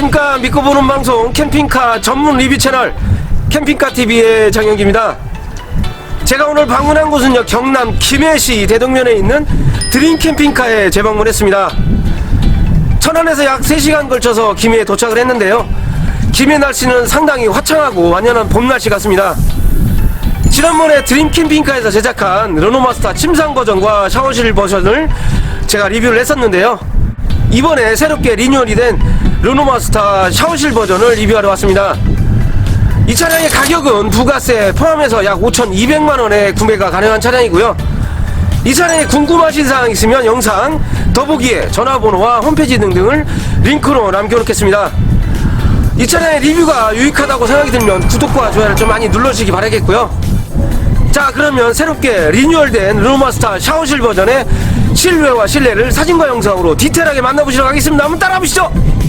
안녕하십니까 믿고 보는 방송 캠핑카 전문 리뷰 채널 캠핑카 TV의 장영기입니다. 제가 오늘 방문한 곳은요 경남 김해시 대동면에 있는 드림 캠핑카에 재방문했습니다. 천안에서 약 3시간 걸쳐서 김해에 도착을 했는데요. 김해 날씨는 상당히 화창하고 완연한 봄 날씨 같습니다. 지난번에 드림 캠핑카에서 제작한 르노마스터 침상 버전과 샤워실 버전을 제가 리뷰를 했었는데요. 이번에 새롭게 리뉴얼이 된 르노마스터 샤워실 버전을 리뷰하러 왔습니다. 이 차량의 가격은 부가세 포함해서 약 5,200만원에 구매가 가능한 차량이고요. 이 차량에 궁금하신 사항 있으면 영상 더보기에 전화번호와 홈페이지 등등을 링크로 남겨놓겠습니다. 이 차량의 리뷰가 유익하다고 생각이 들면 구독과 좋아요를 좀 많이 눌러주시기 바라겠고요. 자 그러면 새롭게 리뉴얼된 르노마스터 샤워실 버전의 실외와 실내를 사진과 영상으로 디테일하게 만나보시러 가겠습니다. 한번 따라보시죠.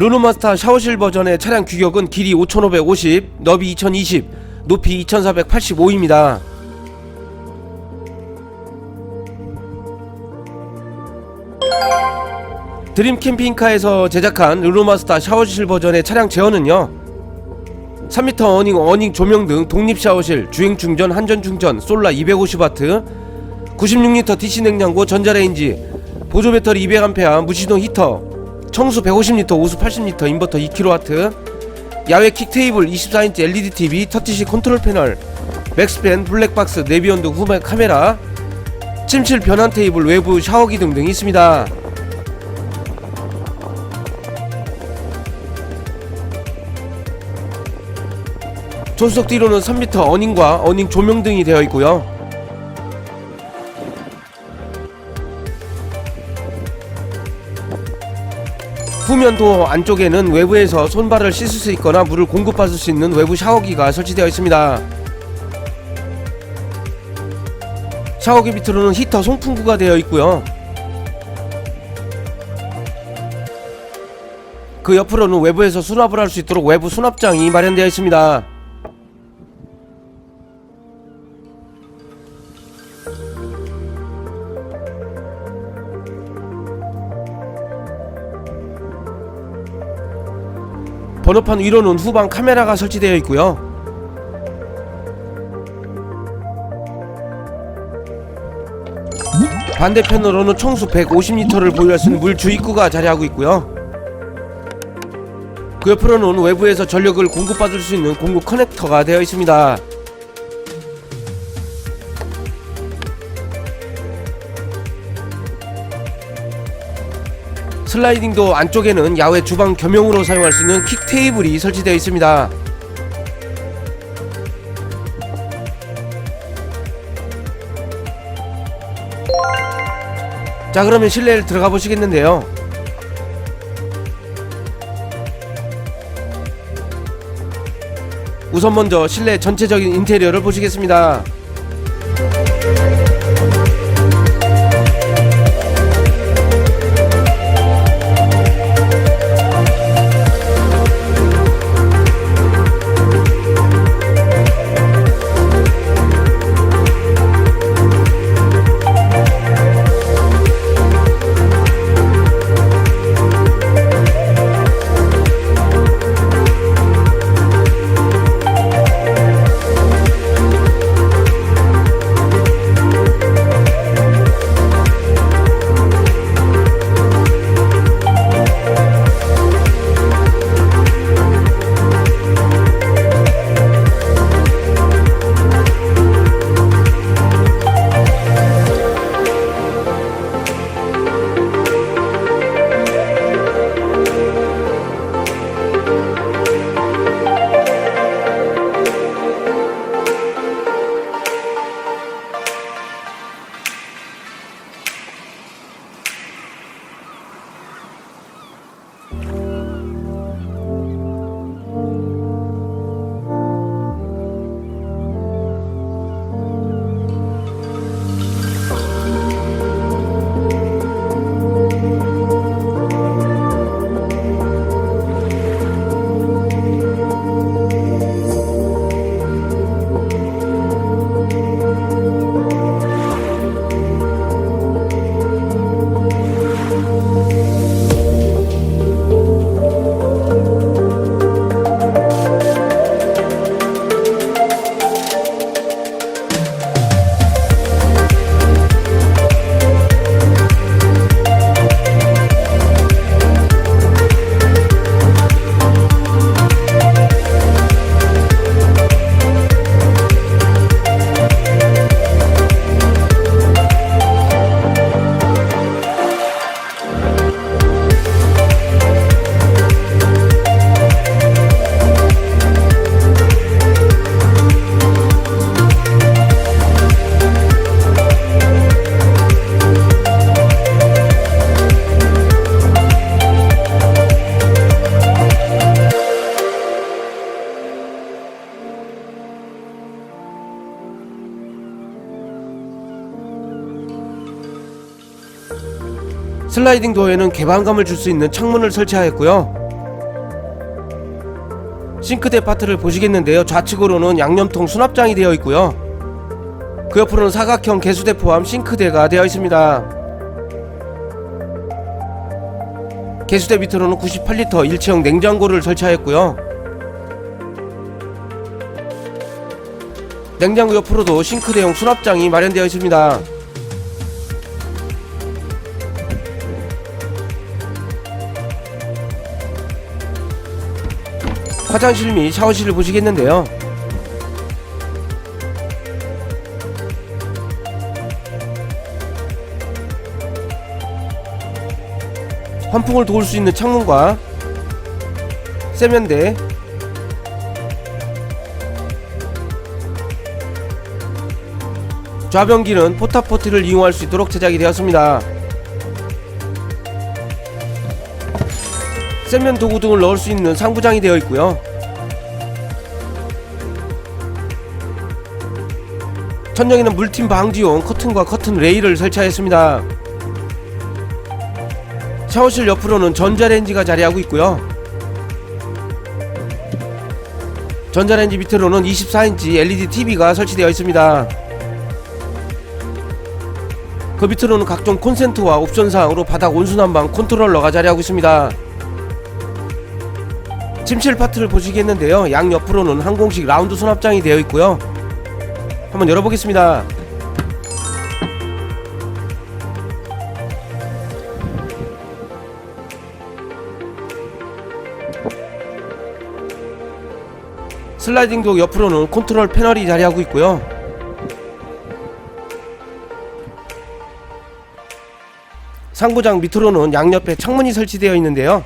르노마스터 샤워실 버전의 차량 규격은 길이 5550, 너비 2020, 높이 2485입니다. 드림 캠핑카에서 제작한 르노마스터 샤워실 버전의 차량 제어는요 3m 어닝, 어닝 조명 등 독립 샤워실, 주행 충전, 한전 충전, 솔라 250W, 96L DC 냉장고, 전자레인지, 보조 배터리 200A, 무시동 히터, 청수 150L, 오수 80L, 인버터 2kW, 야외 킥테이블 24인치 LED TV, 터치식 컨트롤 패널, 맥스팬, 블랙박스, 내비온드 후면 카메라, 침실 변환 테이블, 외부 샤워기 등등 있습니다. 조수석 뒤로는 3m 어닝과 어닝 조명 등이 되어 있고요. 후면 도어 안쪽에는 외부에서 손발을 씻을 수 있거나 물을 공급받을 수 있는 외부 샤워기가 설치되어 있습니다. 샤워기 밑으로는 히터 송풍구가 되어 있고요. 그 옆으로는 외부에서 수납을 할 수 있도록 외부 수납장이 마련되어 있습니다. 번호판 위로는 후방 카메라가 설치되어 있고요. 반대편으로는 청수 150리터를 보유할 수 있는 물 주입구가 자리하고 있고요. 그 옆으로는 외부에서 전력을 공급받을 수 있는 공급 커넥터가 되어 있습니다. 슬라이딩도 안쪽에는 야외 주방 겸용으로 사용할 수 있는 킥 테이블이 설치되어 있습니다. 자 그러면 실내를 들어가 보시겠는데요. 우선 먼저 실내 전체적인 인테리어를 보시겠습니다. 슬라이딩 도어에는 개방감을 줄 수 있는 창문을 설치하였고요. 싱크대 파트를 보시겠는데요. 좌측으로는 양념통 수납장이 되어 있고요. 그 옆으로는 사각형 개수대 포함 싱크대가 되어 있습니다. 개수대 밑으로는 98리터 일체형 냉장고를 설치하였고요. 냉장고 옆으로도 싱크대용 수납장이 마련되어 있습니다. 화장실 및 샤워실을 보시겠는데요. 환풍을 도울 수 있는 창문과 세면대 좌변기는 포타포트를 이용할 수 있도록 제작이 되었습니다. 세면 도구 등을 넣을 수 있는 상부장이 되어 있고요. 천정에는 물팀 방지용 커튼과 커튼 레일을 설치하였습니다. 샤워실 옆으로는 전자레인지가 자리하고 있고요. 전자레인지 밑으로는 24인치 LED TV가 설치되어 있습니다. 그 밑으로는 각종 콘센트와 옵션 사항으로 바닥 온수난방 컨트롤러가 자리하고 있습니다. 침실 파트를 보시겠는데요. 양 옆으로는 항공식 라운드 수납장이 되어 있고요. 한번 열어보겠습니다. 슬라이딩 도 옆으로는 컨트롤 패널이 자리하고 있고요. 상부장 밑으로는 양옆에 창문이 설치되어 있는데요.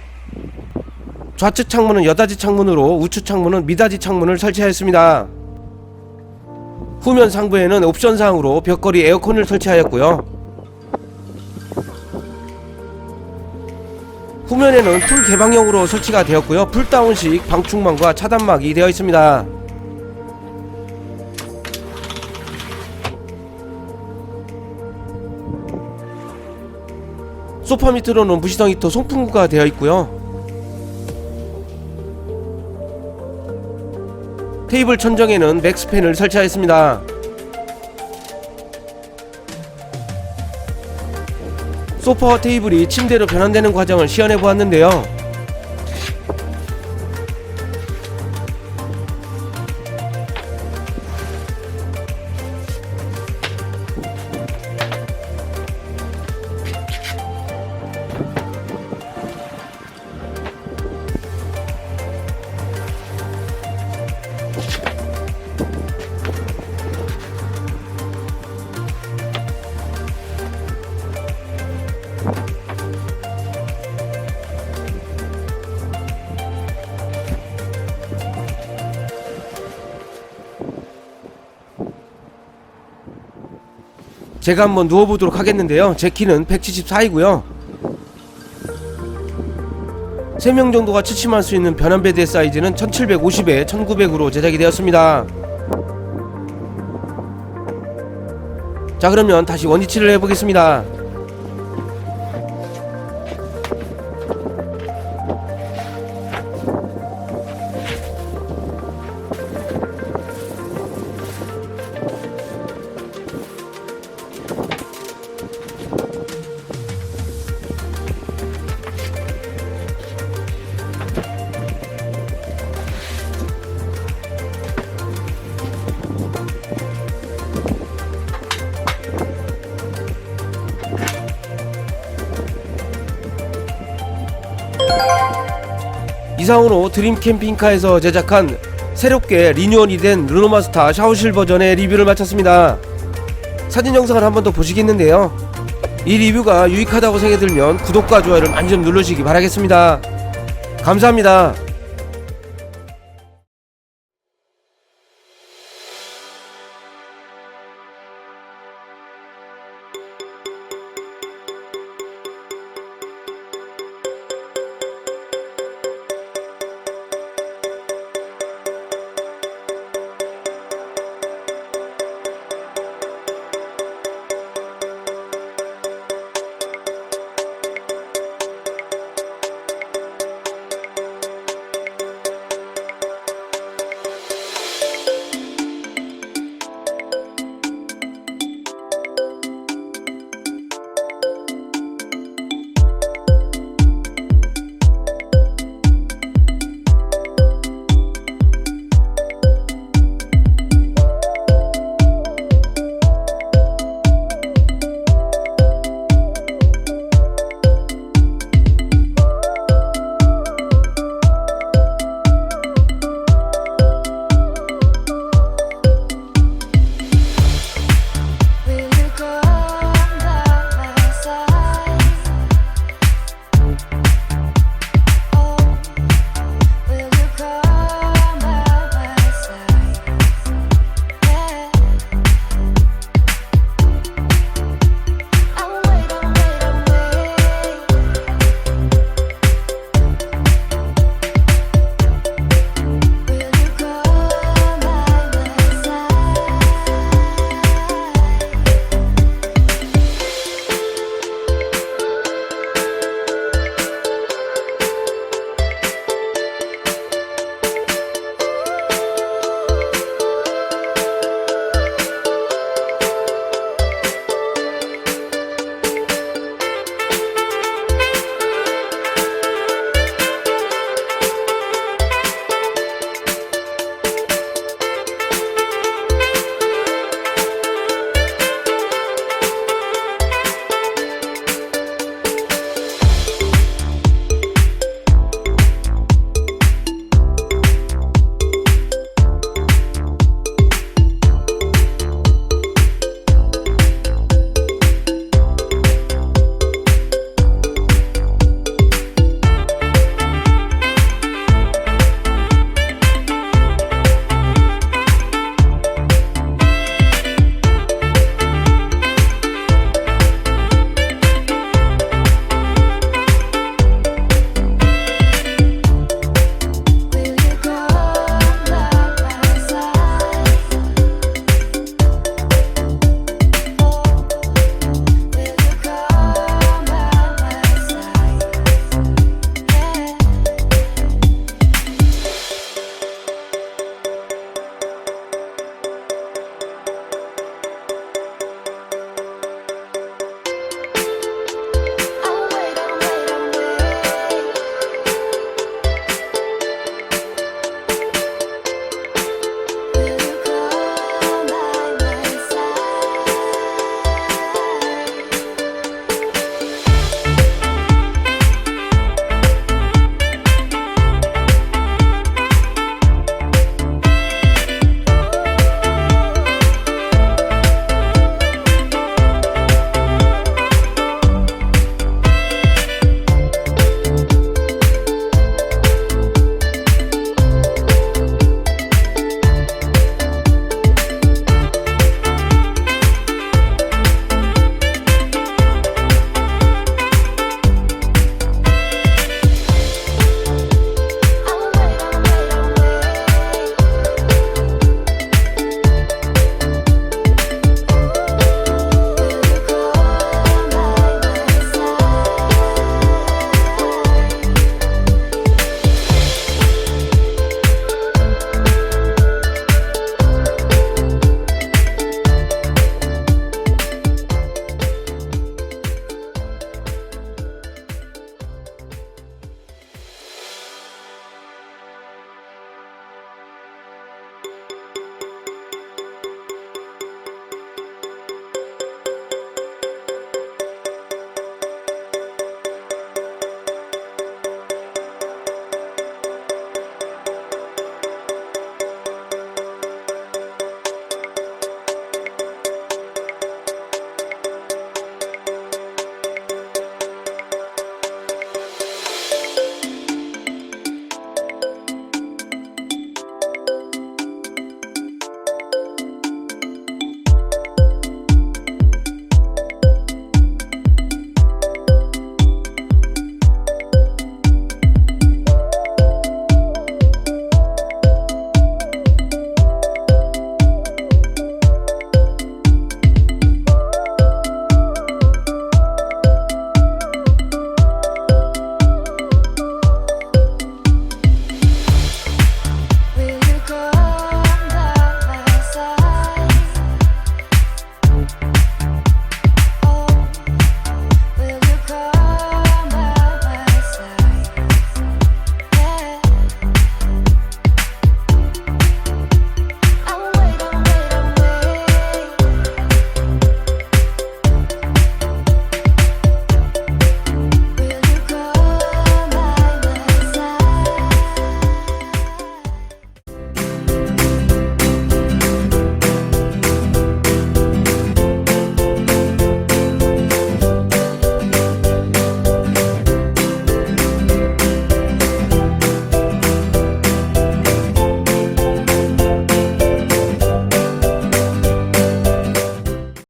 좌측 창문은 여닫이 창문으로 우측 창문은 미닫이 창문을 설치하였습니다. 후면 상부에는 옵션 사항으로 벽걸이 에어컨을 설치하였고요. 후면에는 풀 개방형으로 설치가 되었고요. 풀다운식 방충망과 차단막이 되어 있습니다. 소파 밑으로는 무시동 히터 송풍구가 되어 있고요. 테이블 천정에는 맥스팬을 설치하였습니다. 소파와 테이블이 침대로 변환되는 과정을 시연해 보았는데요. 제가 한번 누워보도록 하겠는데요. 제 키는 174이고요. 3명 정도가 취침할 수 있는 변환 베드의 사이즈는 1750에 1900으로 제작이 되었습니다. 자 그러면 다시 원위치를 해보겠습니다. 이상으로 드림 캠핑카에서 제작한 새롭게 리뉴얼이 된 르노마스터 샤워실 버전의 리뷰를 마쳤습니다. 사진 영상을 한 번 더 보시겠는데요. 이 리뷰가 유익하다고 생각이 들면 구독과 좋아요를 많이 좀 누르시기 바라겠습니다. 감사합니다.